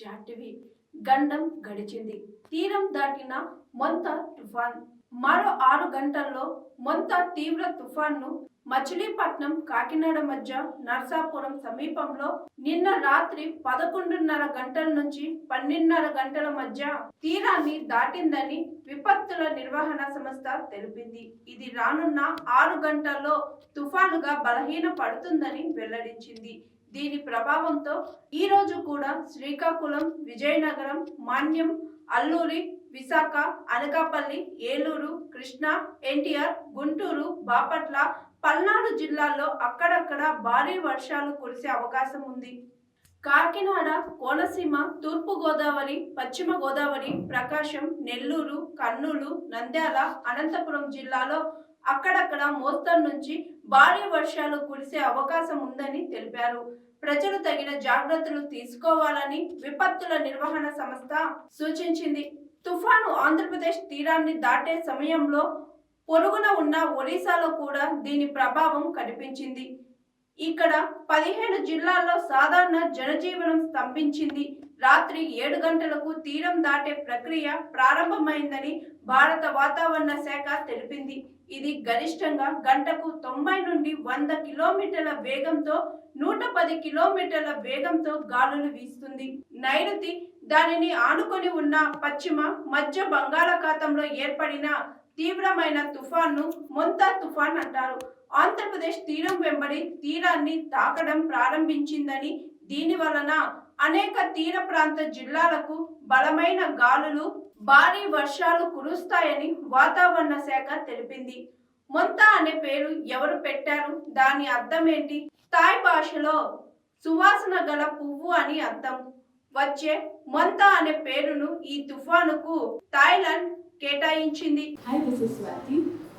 జాంటివి గండం గడిచింది. తీరం దాటిన మొంత తుఫాన్. మరో ఆరు గంటల్లో మొంత తీవ్ర తుఫాన్ను మచిలీపట్నం కాకినాడ మధ్య నర్సాపురం సమీపంలో నిన్న రాత్రి పదకొండున్నర గంటల నుంచి పన్నెండున్నర గంటల మధ్య తీరాన్ని దాటిందని విపత్తుల నిర్వహణ సంస్థ తెలిపింది. ఇది రానున్న ఆరు గంటల్లో తుఫానుగా బలహీన పడుతుందని వెల్లడించింది. దీని ప్రభావంతో ఈ రోజు కూడా శ్రీకాకుళం విజయనగరం మాన్యం అల్లూరి విశాఖ అనకాపల్లి ఏలూరు కృష్ణా ఎన్టీఆర్ గుంటూరు బాపట్ల పల్నాడు జిల్లాల్లో అక్కడక్కడ భారీ వర్షాలు కురిసే అవకాశం ఉంది. కాకినాడ కోనసీమ తూర్పు గోదావరి పశ్చిమ గోదావరి ప్రకాశం నెల్లూరు కర్నూలు నంద్యాల అనంతపురం జిల్లాలో అక్కడక్కడ మోస్తరు నుంచి భారీ వర్షాలు కురిసే అవకాశం ఉందని తెలిపారు. ప్రజలు తగిన జాగ్రత్తలు తీసుకోవాలని విపత్తుల నిర్వహణ సంస్థ సూచించింది. తుఫాను ఆంధ్రప్రదేశ్ తీరాన్ని దాటే సమయంలో పొరుగున ఉన్న ఒడిశాలో కూడా దీని ప్రభావం కనిపించింది. ఇక్కడ పదిహేను జిల్లాల్లో సాధారణ జనజీవనం స్తంభించింది. రాత్రి ఏడు గంటలకు తీరం దాటే ప్రక్రియ ప్రారంభమైందని భారత వాతావరణ శాఖ తెలిపింది. ఇది గరిష్టంగా గంటకు తొంభై నుండి వంద కిలోమీటర్ల వేగంతో నూట పది కిలోమీటర్ల వేగంతో గాలులు వీస్తుంది. నైరుతి దానిని ఆనుకొని ఉన్న పశ్చిమ మధ్య బంగాళాఖాతంలో ఏర్పడిన తీవ్రమైన తుఫాన్ను మొంతా తుఫాన్ అంటారు. ఆంధ్రప్రదేశ్ తీరం వెంబడి తీరాన్ని తాకడం ప్రారంభించిందని దీని వలన అనేక తీర ప్రాంత జిల్లాలకు బలమైన గాలులు భారీ వర్షాలు కురుస్తాయని వాతావరణ శాఖ తెలిపింది. మొంతా అనే పేరు ఎవరు పెట్టారు? దాని అర్థం ఏంటి థాయ్ భాషలో సువాసన గల పువ్వు అని అర్థం. వచ్చే మొంతా అనే పేరును ఈ తుఫానుకు థాయిలాండ్ కేటాయించింది. Hi this is Swathi